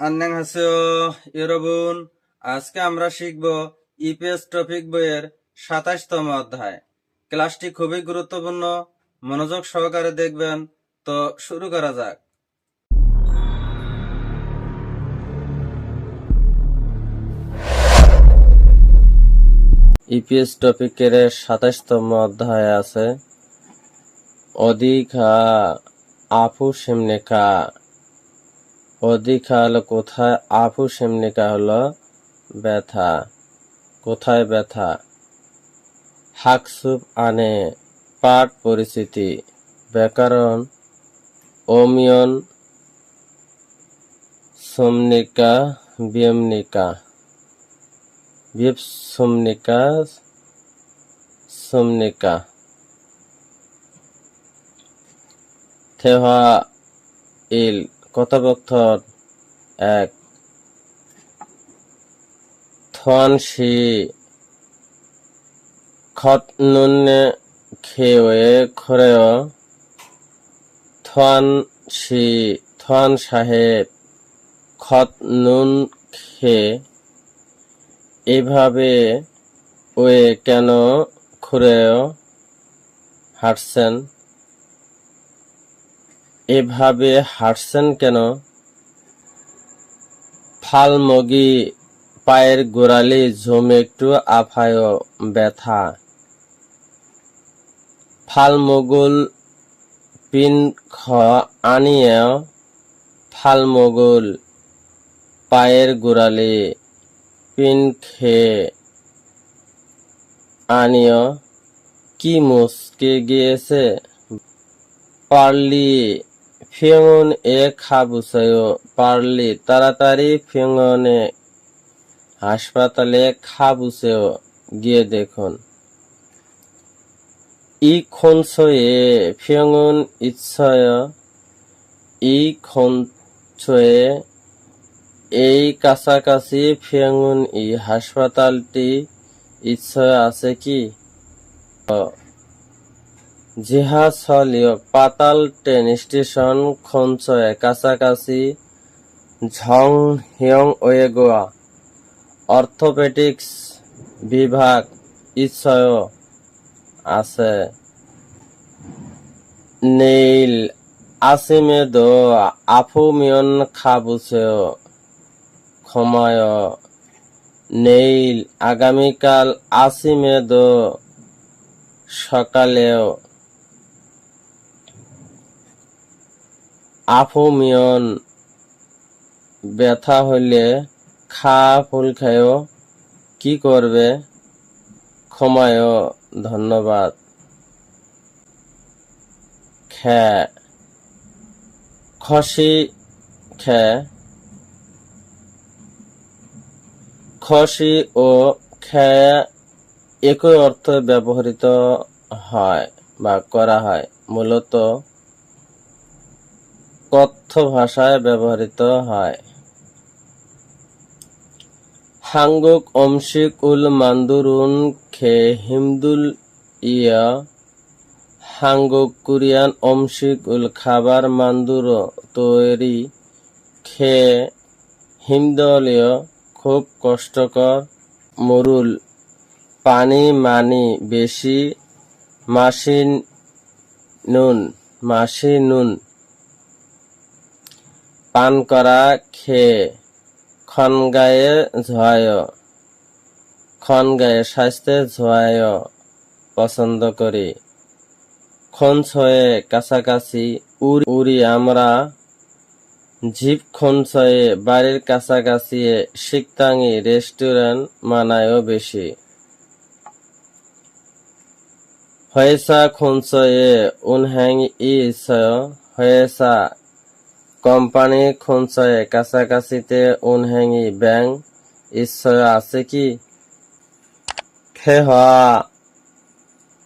আন্নাং হাসিও ইরবুন আজকে আমরা শিখব ইপিএস টপিক বইয়ের সাতাশতম অধ্যায়। ক্লাসটি খুবই গুরুত্বপূর্ণ, মনোযোগ সহকারে দেখবেন। তো শুরু করা যাক। ইপিএস টপিকের সাতাশতম অধ্যায় আছে, অধিকা আপু সেমনেকা অধিকা হলো কোথায়? আপু সেমনিকা হলো ব্যথা। কোথায় ব্যথা? হাকসুপ আনে পাঠ পরিস্থিতি ব্যাকরণ অমিয়ন সমনিকা, বিয়মনিকা। বিপসমনিকা সমনিকা। থেহা, ইল। কথোপকথন এক। থন শি খত নুন খেয়ে খরেও থন শি থন সাহেব খত নুন খে। এভাবে ওয়ে কেন খুঁড়েও হাঁটছেন। এভাবে হাঁটছেন কেন? ফালমগি পায়ের গোড়ালি ঝুম একটু আফায় ব্যথা। ফালমগুল পিন খ আনিয়ে ফালমগুল পায়ের গোড়ালি পিন খে আনিয় কি মুসকে গিয়েছে? পারলি ফিয়ন এ খাবুসয় পারলি, তাড়াতাড়ি ফিয়নে হাসপাতালে খাবুসেও গিয়ে দেখুন। ই খনসয়ে ফিয়ন ইচ্ছয়, ই খনসয়ে এই কাছাকাছি ফিয়ন ই হাসপাতালটি ইচ্ছয় আছে কি? জিহাসলীয় পাতাল ট্রেন স্টেশন খঞ্চয়ে কাছাকাছি ঝং হিয়ং ওয়েগোয়া অর্থোপেডিক্স বিভাগ ইচ্ছয় আছে। নেইল আসিমে দো আফুমিয়ন খাবুসেও ক্ষমায়। নেইল আগামীকাল আসিমে দো সকালেও আফুমিয়ন ব্যথা হইলে খা, ফুল খায়ও কি করবে? ক্ষমায়, ধন্যবাদ। খে, খসি খে। খসি ও খে একই অর্থে ব্যবহৃত হয় বা করা হয়। মূলত কথ্য ভাষায় ব্যবহৃত হয়। হাঙ্গুক অমশিক উল মান্দুরুন, খে, হিমদুল, ইয়া, হাঙ্গুক, কোরিয়ান অমশিক উল খাবার, মান্দুর, তৈরি, খে, হিমদলীয়, খুব কষ্টকর, মরুল, পানি, মানি, বেশি, মাসি নুন মাসি নুন। পান করা খেয়ে খনগায়ে ঝোয়ায় খনগায়ে স্বাস্থ্যে ঝোয়ায় পছন্দ করি। খনছয়ে কাছাকাছি উড়ি উড়ি আমরা জিপ খনছয়ে বাড়ির কাছাকাছি শিকতাঙ্গি রেস্টুরেন্ট মানায়ও বেশি। হয়েসা খনছয়ে উনহ্যাং ই হয়েসা কোম্পানি খুনছয়ে কাছাকাছিতে উনহ্যাঙ্গি ব্যাংক ইচ্ছয় আছে কি? খেহা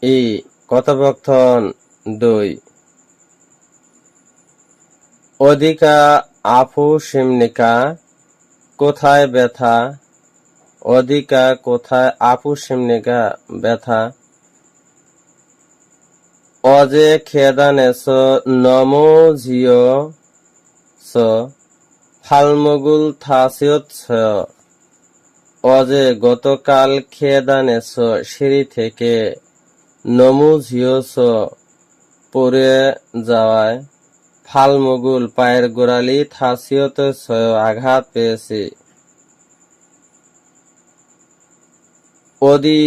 ই, কথোপকথন দুই। অধিকা আফু সিমনিকা, কোথায় ব্যথা? অধিকা কোথায় আপু সিমনিকা ব্যথা? অজে খেদানেছ নমো ঝিও স ফালমগুল থাসিয়ৎস অজে গতকাল খেদানেছ সিঁড়ি থেকে নমু নমুঝিয়ছ পড়ে যাওয়ায় ফালমগুল পায়ের গোড়ালি থাসিয়ত আঘাত পেয়েছি। অদি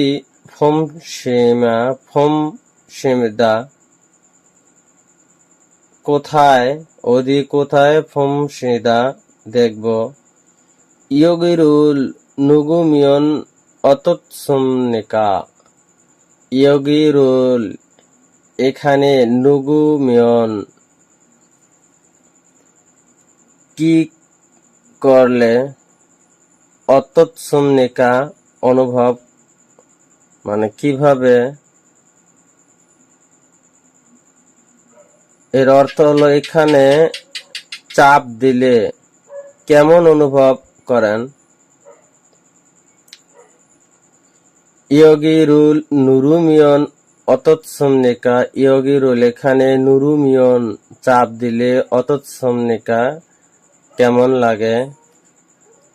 ফোম সীমা, ফোম সীমদা কোথায় ওদি কোথায় ফোম সিদা দেখব। ইয়গিরুল নুগুমিয়ন অতৎসুমনিকা ইয়গিরুল এখানে নুগুমিয়ন। কি করলে অতৎসুমনিকা অনুভব মানে কীভাবে এর অর্থ হলো এখানে চাপ দিলে কেমন অনুভব করেন? ইয়গিরুল নুরুমিয়ন অতৎসমনিকা। ইয়গিরুল এখানে নুরুমিয়ন চাপ দিলে অতৎসমনিকা কেমন লাগে?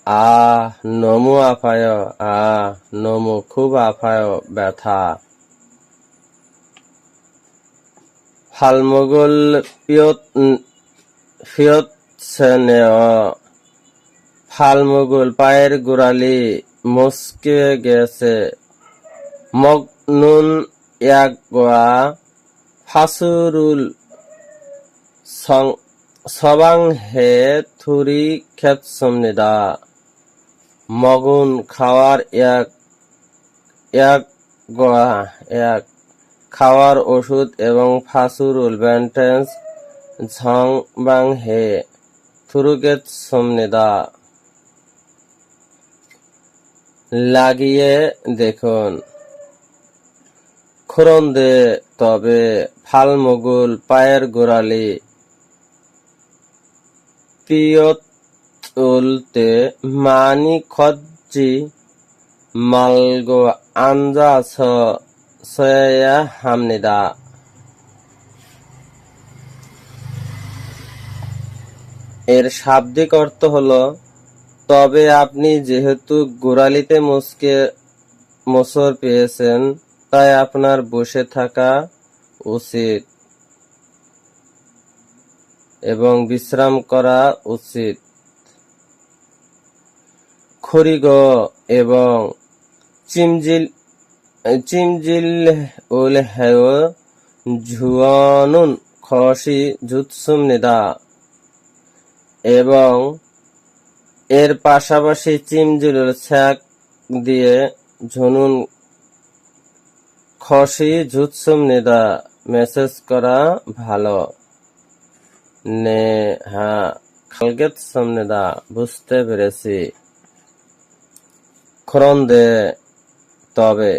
আহ, নমু আফায়, আহ, নমু, খুব আফায়, ব্যথা। ফিয়ত ফালমুগুল পায়ের গোড়ালি মুসকে গেছে। মগনুন গোয়া ফাসুরুল সবাং হে থুরি খেতসমনিদা মগুন খাওয়ার এক এক গোয়া এক খাওয়ার ওষুধ এবং ফাসুরুল ঝং বাং হে থুরুকেত সমনিদা। লাগিয়ে দেখুন। খুরন্দে, তবে ফালমুগুল পায়ের গোড়ালি। পিয়তুলতে মানি খজ্জি মালগো আঞ্জা ছ এর শাব্দিক অর্থ হলো, তবে আপনি যেহেতু গোড়ালিতে মুসকে, মোসর পেয়েছেন, তাই আপনার বসে থাকা উচিত এবং বিশ্রাম করা উচিত। খরিগ এবং চিমজিল চিমজিল উল হেয় ঝুয়ানুন খসি জুৎসুম নিদা এবং এর পাশাপাশি চিমজিলুল ছ্যাক দিয়ে ঝুনুন খসি ঝুৎসুম নিদা মেসেজ করা ভালো নে হ্যাঁ খালগেত সমনিদা বুঝতে পেরেছি খরন্দে তবে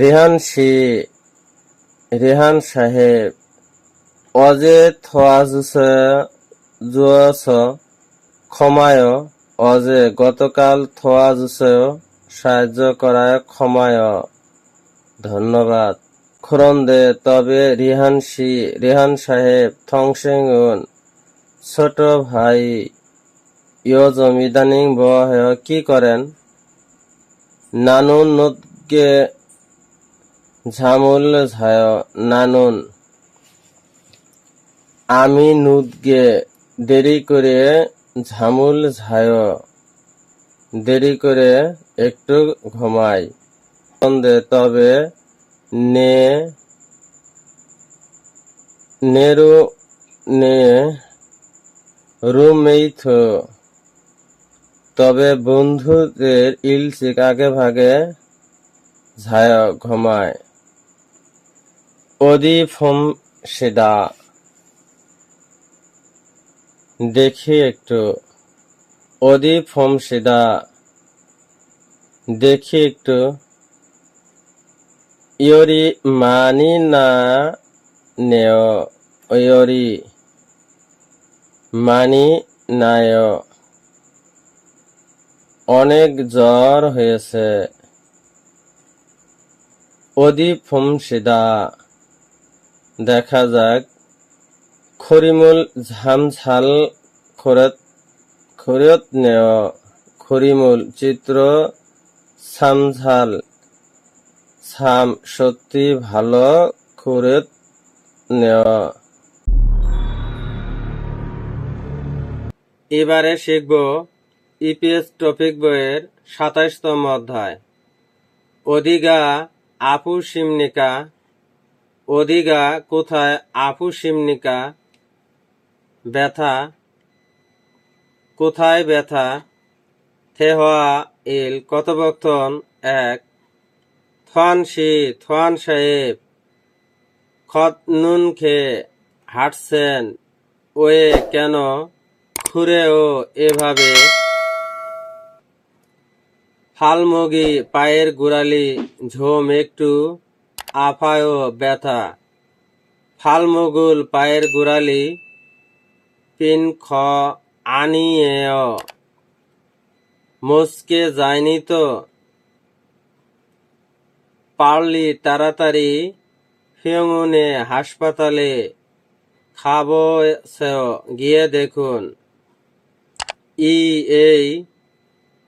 রেহান রেহান সাহেব অজে থোয়াজুসে ক্ষমায়, অজে, গতকাল থোয়াজুসে সাহায্য করায় ক্ষমায়। ধন্যবাদ। খরন্দে, তবে রিহান সি, রিহান সাহেব থংসেঙ্গুন ছোট ভাই ইয় জমিদানিং বয়, কি করেন? নানুন নদকে ঝামুল নানুন। আমি নুদগে, দেরি করে ঝামুল ঝায়, দেরি করে একটু ঘুমাই। সন্ধে, তবে নে, নেরু নে, রুমেইথ। তবে বন্ধুদের ইলসিক আগে ভাগে ঝায়, ঘুমায়। অদি ফম সেদা। দেখি একটু। অদি ফম সেদা। দেখি একটু। ইয়রি মানি না নেয়, ইয়রি মানি নায় অনেক জ্বর হয়েছে। অদি ফমসিদা দেখা যাক। খরিমুল ঝামঝাল খরত খরত নেও খরিমুল চিত্র সামঝাল। সাম সত্যি ভালো খরত নেওয়া। এবারে শিখব ইপিএস টপিক বইয়ের সাতাশতম অধ্যায়। অধিগা আপু সিমনিকা অধিগা কোথায় আপু সিমনিকা ব্যথা? কোথায় ব্যথা? থেহা ইল কথোপকথন এক। থান শি থান সাহেব। খত নুন খে, হাঁটছেন। ওয়ে কেন? খুঁড়েও এভাবে। ফালমগি পায়ের গোড়ালি ঝোম একটু। আফায়ও ব্যথা। ফালমগুল পায়ের গোড়ালি পিন খ আনিয়েও মস্কে যায়নি তো। পারলি তাড়াতাড়ি ফিয়ংনে হাসপাতালে খাব গিয়ে দেখুন। ই এই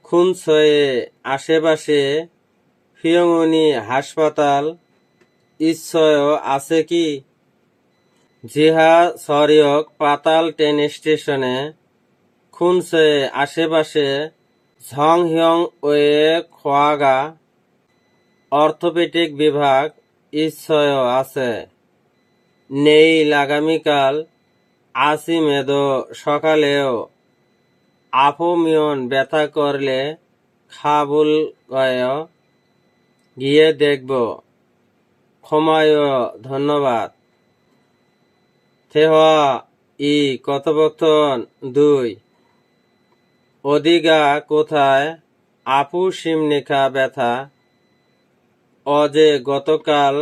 খুনছয়ে আশেপাশে ফিয়ংনি হাসপাতাল ইচ্ছয় আছে কি? জিহা সরিয়ক পাতাল ট্রেন স্টেশনে খুনসে আশেপাশে ঝং হিয়ং ওয়ে খোয়াগা অর্থোপেডিক বিভাগ ইচ্ছয় আছে। নেই আগামীকাল আসি মেদো সকালেও আপমিয়ন ব্যথা করলে খাবুল গিয়ে দেখব। ক্ষমায় ধন্যবাদ। থেহা ই কথোপকথন দুই। অধিগা কোথায়? আপু সিমনিখা ব্যথা। অজে গতকাল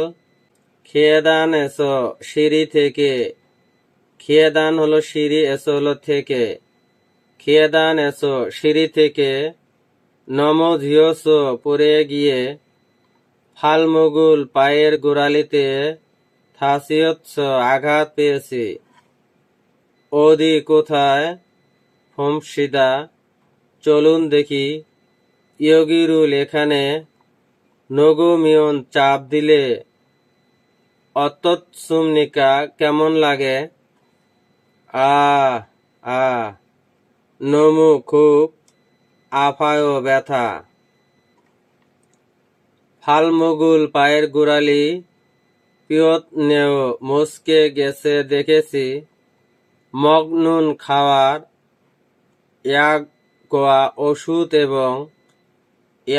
খেয়েদান এসো সিঁড়ি থেকে। খেয়েদান হলো সিঁড়ি, এসো হলো থেকে। খেয়েদান এসো সিঁড়ি থেকে। নম ধিয়স পড়ে গিয়ে ফালমুগুল পায়ের গোড়ালিতে থাসিয়ৎস আঘাত পেয়েছি। ওদি কোথায়? হোমসিদা, চলুন দেখি। ইয়োগিরুল এখানে। নগমিয়ন চাপ দিলে অতৎসুমনিকা কেমন লাগে? আ আ নমু খুব আফায় ব্যথা। ফালমুগুল পায়ের গোড়ালি পিয়ত নেও, মস্কে গেছে দেখেছি। মগনুন খাওয়ার গোয়া ওষুধ এবং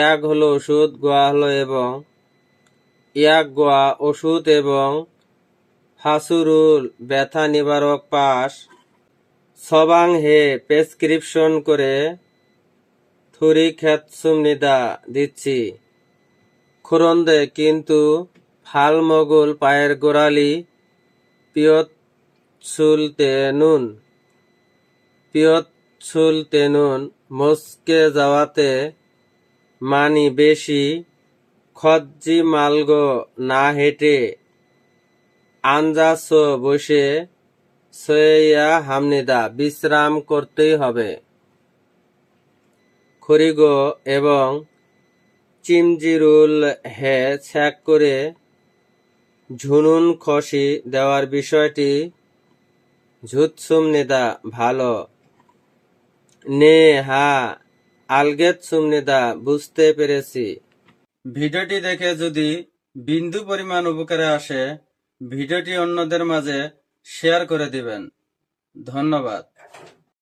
এক হলো ওষুধ, গোয়া হলো এবং এক গোয়া ওষুধ এবং ফাসুরুল ব্যথা নিবারক পাশ। সবাং হে প্রেসক্রিপশন করে থুরি খেত সুমনিদা খুরন্দে কিন্তু ফাল মগুল পায়ের গোড়ালি পিয়ত সুলতে নুন পিয়ত সুলতে নুন, মস্কে যাওয়াতে মানি বেশি খজ্জি মালগ না হেঁটে আঞ্জাস বসে সৈয়া হামনিদা বিশ্রাম করতেই হবে। খরিগো এবং চিমজিরুল হে ছ্যাক করে ঝুনুন খসি দেওয়ার বিষয়টি ঝুৎসুমনিদা ভালো। নে হা, আলগেত সুমনিদা বুঝতে পেরেছি। ভিডিওটি দেখে যদি বিন্দু পরিমাণ উপকারে আসে, ভিডিওটি অন্যদের মাঝে শেয়ার করে দিবেন। ধন্যবাদ।